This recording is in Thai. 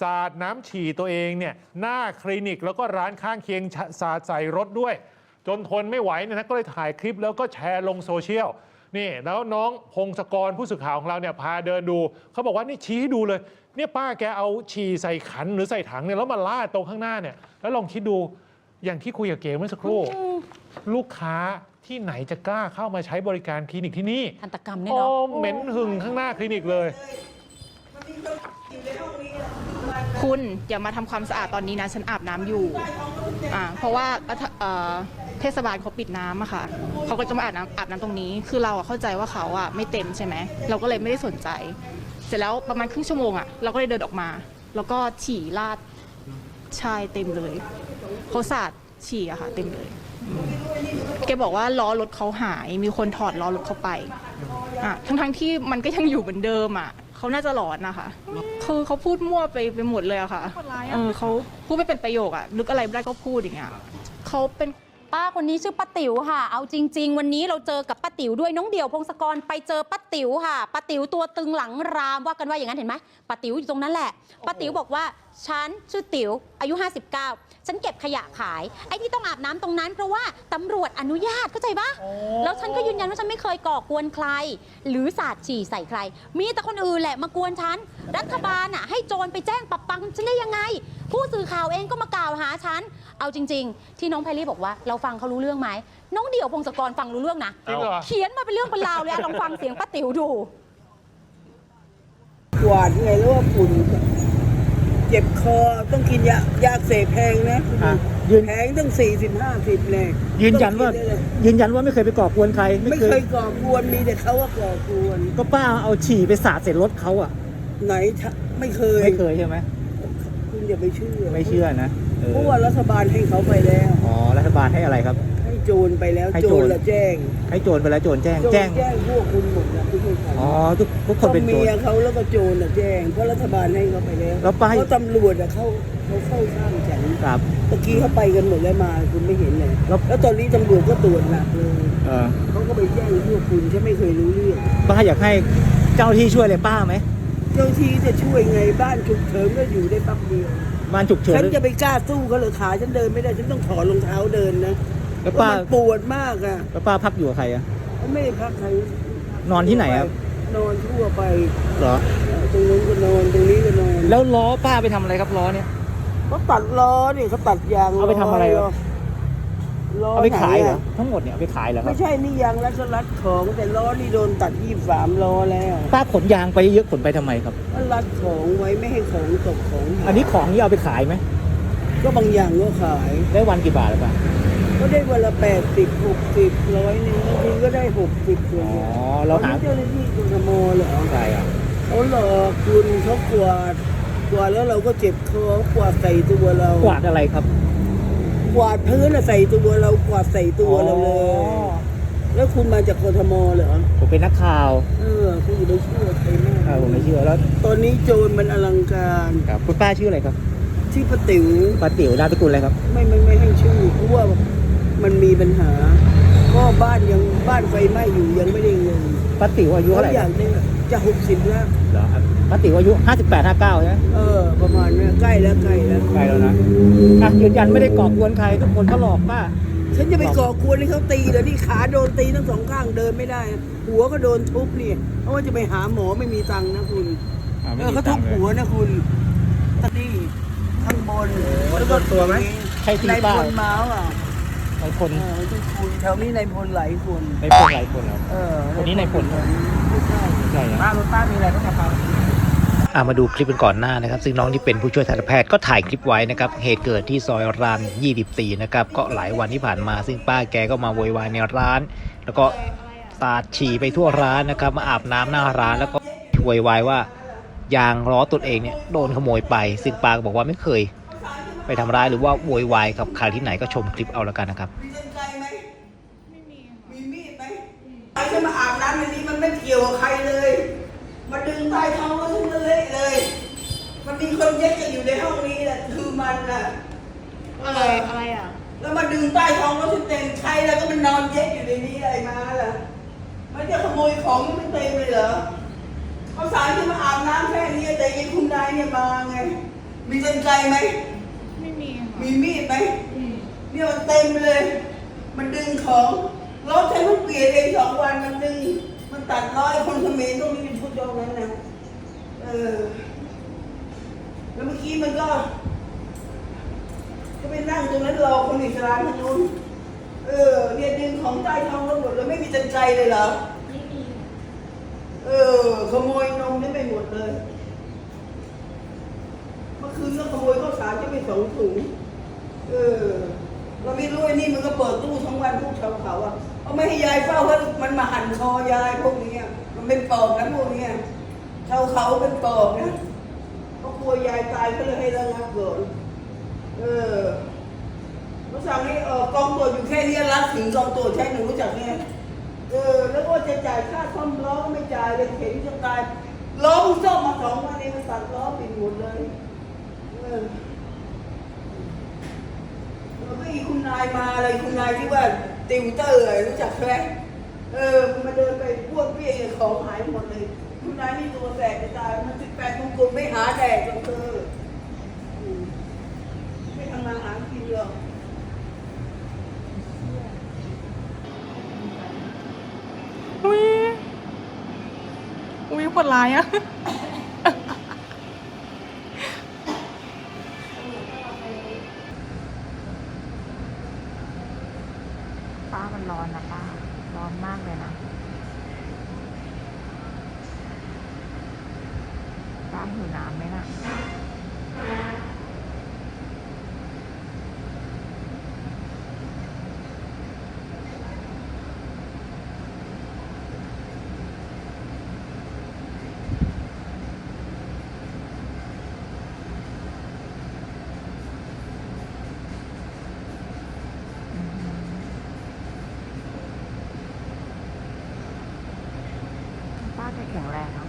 สาดน้ำฉี่ตัวเองเนี่ยหน้าคลินิกแล้วก็ร้านข้างเคียงชะสาดใส่รถด้วย จนทนไม่ไหวเนยนะก็เลยถ่ายคลิปแล้วก็แชร์ลงโซเชียลนี่แล้วน้องพงศกรผู้สื่อข่าวของเราเนี่ยพาเดินดู เขาบอกว่านี่ชี้ให้ดูเลย เนี่ยป้าแกเอาฉี่ใส่ขันหรือใส่ถังเนี่ยแล้วมาลาดตรงข้างหน้าเนี่ยแล้วลองคิดดูอย่างที่คุยกับเก๋เมื่อสักครู่ ลูกค้าที่ไหนจะกล้าเข้ามาใช้บริการคลินิกที่นี่ทันตกรรมเนี่ยโอ้เนาะเหม็นหึงข้างหน้าคลินิกเลย คุณอย่ามาทำความสะอาดตอนนี้นะฉันอาบน้ำอยู่อ่าเพราะว่าเทศบาลเขาปิดน้ำอะค่ะเขาก็จะมาอาบน้ำอาบน้ำตรงนี้ คือเราอะเข้าใจว่าเขาอะไม่เต็มใช่ไหมเราก็เลยไม่ได้สนใจ เสร็จแล้วประมาณครึ่งชั่วโมงอะเราก็เลยเดินออกมา แล้วก็ฉี่ราดชายเต็มเลยเขาสาดฉี่อะค่ะ เต็มเลยแกบอกว่าล้อรถเขาหายมีคนถอดล้อรถเขาไปอะทั้งทั้งๆที่มันก็ยังอยู่เหมือนเดิมอะ เขาน่าจะหลอนนะคะคือเขาพูดมั่วไปไปหมดเลยอะค่ะเออเขาพูดไม่เป็นประโยคอะนึกอะไรไม่ได้ก็พูดอย่างเงี้ยเขาเป็น ป้าคนนี้ชื่อป้าติ๋วค่ะ เอาจริง ๆ วันนี้เราเจอกับป้าติ๋วด้วยน้องเดี่ยวพงศกรไปเจอป้าติ๋วค่ะป้าติ๋วตัวตึงหลังรามว่ากันว่าอย่างนั้นเห็นไหมป้าติ๋วอยู่ตรงนั้นแหละป้าติ๋วบอกว่าฉันชื่อติ๋วอายุ 59 ฉันเก็บขยะขาย ไอ้ที่ต้องอาบน้ำตรงนั้น เพราะว่าตำรวจอนุญาตเข้าใจปะแล้วฉันก็ยืนยันว่าฉันไม่เคยก่อกวนใคร หรือสาดฉี่ใส่ใคร มีแต่คนอื่นแหละมากวนฉัน รัฐบาลอะให้โจรไปแจ้งปรับปรังฉันได้ยังไง ผู้สื่อข่าวเองก็มากล่าวหาฉัน เอาจริง ๆ ที่น้องแพรรี่บอกว่าเราฟังเขารู้เรื่องไหมน้องเดี่ยวพงศกรฟังรู้เรื่องนะจริงเหรอ เขียนมาเป็นเรื่องเป็นราวเลยอะลองฟังเสียงป้าติ๋วดูกวาดไงแล้วว่าฝุ่นเจ็บคอต้องกินยายาเสพแพงนะอะยืน แพงตั้งสี่สิบห้าสิบเลยยืนยันว่าต้องกิได้เลยยืนยันว่าไม่เคยไปก่อกวนใครไม่เคยก่อกวนมีแต่เขาว่าก่อกวนก็ป้าเอาฉี่ไปสาดใส่รถเขาอะ ไหนทะไม่เคย ไม่เคยใช่ไหมคุณอย่าไปเชื่อไม่เชื่อนะ เออเพราะว่ารัฐบาลให้เขาไปแล้ว อ๋อ รัฐบาลให้อะไรครับ ให้โจรไปแล้ว ให้โจโจร รละแจ้งให้โจรไปแล้วโจรแจ้ง โจรแจ้ง แจ้งพวกคุณหมดนะทุกคนอ๋อทุกทุกคนเป็นโจเมีร ยเขาแล้วก็โจรละแจ้ง เพราะรัฐบาลให้เขาไปแล้วแล้วป้าเพราะตำรวจอะเขาเขาเข้าข้างฉันครับเมื่อกี้เขาไปกันหมดแล้วมาคุณไม่เห็นเลยแล้ว แล้วตอนนี้ตำรวจก็ตรวจหนักเลยเออเขาก็ไปแจ้งพวกคุณฉันไม่เคยรู้เรื่อง ป้าอยากให้เจ้าหน้าที่ช่วยเลยป้าไหม เจ้าที่จะช่วยไงบ้านฉุกเฉินก็อยู่ได้แป๊บเดียว บ้านฉุกเฉิน ฉันจะไปกล้าสู้เขาเลยขาฉันเดินไม่ได้ฉันต้องถอดรองเท้าเดินนะแล้วเพราะป้า มันปวดมากอะแล้วป้าพักอยู่กับใครอะไม่ได้พักใครนอนที่ไหนครับนอนทั่วไปเหรอ ตรงนู้นก็นอนตรงนี้ก็นอนแล้วล้อป้าไปทำอะไรครับล้อเนี่ย เขาตัดล้อนี่เขาตัดยางเอาไปทำอะไรเหรอ ล้อเอาไปขายเหรอนอะทั้งหมดเนี่ยเอาไปขายเหรอครัไม่บใช่นี่ยางรัดรัดของแต่ล้อนี่โดนตัดยี่สามล้อแล้วป้าขนยางไปเยอะขนไปทำไมครับก็รัดของไว้ไม่ให้ของตกของหายอันนี้ของนี่เอาไปขายไหมก็บางอย่างก็ขายได้วันกี่บาทหรือเปล่าก็ได้วันละแปดสิบหกสิบร้อยหนึงบางทีก็ได้หกสิบเลอ๋ยอเราหาเจ้าหน้าที่กทมเหรอใช่อะเขาหลอกคุณเขากวาดกวาดแล้วเราก็เจ็บคอกวาดใส่ตัวเรากวาดอะไรครับ กวาดพื้นอะใส่ตัวเรากวาดใส่ตัวเราเลย อ๋อแล้วคุณมาจากกทมเหรอ ผมเป็นนักข่าวเออคุณอย่าไปเชื่อใครมากอ่าผมไม่เชื่อแล้วตอนนี้โจรมันอลังการครับคุณป้าชื่ออะไรครับที่ประติ๋วป้าติ๋วนามสกุลอะไรครับ ไม่ไม่ไม่ให้ชื่อเพราะว่ามันมีปัญหา ก็บ้านยังบ้านไฟไหม้อยู่ยังไม่ได้เงินป้าติ๋วอายุเท่าไหร่เขาอยากได้จะหกสิบแล้วเหรอครับ ป้าติ๋วอายุ 58 59ใช่ไหมเออ ประมาณนี้ใกล้แล้วใกล้แล้วใกล้แล้วนะอะยืนยันไม่ได้ก่อกวนใครทุกคนเขาหลอกป้าฉันจะไปก่อกวนให้เขาตีเดี๋ยวนี่ขาโดนตีทั้งสองข้างเดินไม่ได้ หัวก็โดนทุบนี่เพราะว่าจะไปหาหมอไม่มีตังค์นะคุณเออเขาทุบหัวนะคุณตอนนี้ข้างบนแล้วก็ตัวไหมใช่ตีในป้าพลเมาส์อะในพลเออทุกคุณแถวนี้ในพลหลายคน ในพลหลายคนแล้ว เออคนนี้ในพลไม่ใช่ใช่ป้ารถป้ามีอะไรต้องกระเป๋าอ่ามาดูคลิปกันก่อนหน้านะครับ ซึ่งน้องที่เป็นผู้ช่วยทันตแพทย์ก็ถ่ายคลิปไว้นะครับ เหตุเกิดที่ซอยราน24 นะครับ ก็หลายวันที่ผ่านมา ซึ่งป้าแกก็มาโวยวายในร้าน แล้วก็สาดฉี่ไปทั่วร้านนะครับ มาอาบน้ำหน้าร้านแล้วก็โวยวายว่ายางล้อตัวเองเนี่ยโดนขโมยไป ซึ่งป้าก็บอกว่าไม่เคย ไปทำร้ายหรือว่าโวยวายกับใครที่ไหนก็ชมคลิปเอาแล้วกันนะครับมีกันไหมไม่มีมีมีดไหมไอ้ที่มาอาบน้ำในนี้มันไม่เกี่ยวกับใครเลย มาดึงใต้ท้องแล้วฉันก็เละเลย มันมีคนเย็ดกันอยู่ในห้องนี้แหละคือมันน่ะ อะไรอะไรอะ แล้วมาดึงใต้ท้องแล้วฉันเต็มใครแล้วก็มันนอนเย็ดอยู่ในนี้อะไรมาล่ะ มันจะขโมยของมันเต็มเลยเหรอเขาสารที่มาอาบน้ำแค่นี้แต่ยังคุณนายเนี่ยมาไง มีกันไกรไหม ไม่มีค่ะมีมีดไหมเนี่ยมันเต็มเลย มันดึงของรถใช้มันเปลี่ยนเองสองวันมันดึง มันตัดร้อยคนเขมรต้องมีพูดตรงนั้นนะเออ แล้วเมื่อกี้มันก็ ก็ไปนั่งตรงนั้นรอคนอิสลามทางนู้นเออ เนี่ยดึงของใต้ท้องรถหมดแล้วไม่มีตันใจเลยเหรอ ไม่มีเออ ขโมยนมนี่ไปหมดเลย เมื่อคืนก็ขโมยข้าวสารจะไปสองถุง เออ เราไม่รู้ไอ้นี่มันก็เปิดตู้ทั้งวันพวกชาวเขาอะเอาไม่ให้ยายเฝ้าเพราะมันมาหั่นคอยายพวกนี้อะมันเป็นปอบนะพวกเนี้ ยชาเขาเป็นปอบนะเขากลัวยายตายก็เลยให้ระงับก่อนเออเขาสั่งให้เออกองตัวจอยู่แค่นี้รัดถึงกองตัวจใช่หนูรู้จักเนี่ยเออ แล้วก็จะจ่ายค่าซ่อมล้อก็ไม่จ่ายเลยเข็นจะตายล้อมึงซ่อมมาสองวันเองมันตัดล้อปิดหมดเลยเออแล้วก็อีคุณนายมาอะไรคุณนายที่ว่าติวเตอร์รู้จักไหมเออมันมาเดินไปพวดเปี้ยของหายหมดเลย คุณนายนี่ตัวแสบจะตายมันสิบแปดมงกุฎไม่หาแดกกับเธออืมไม่ทำมาหากินหรอกอุ้ยอุ้ยโหดร้ายอะป้ามันร้อนนะป้าร้อนมากเลยนะ หิวน้ำไหมล่ะป้าจะแข็งแรง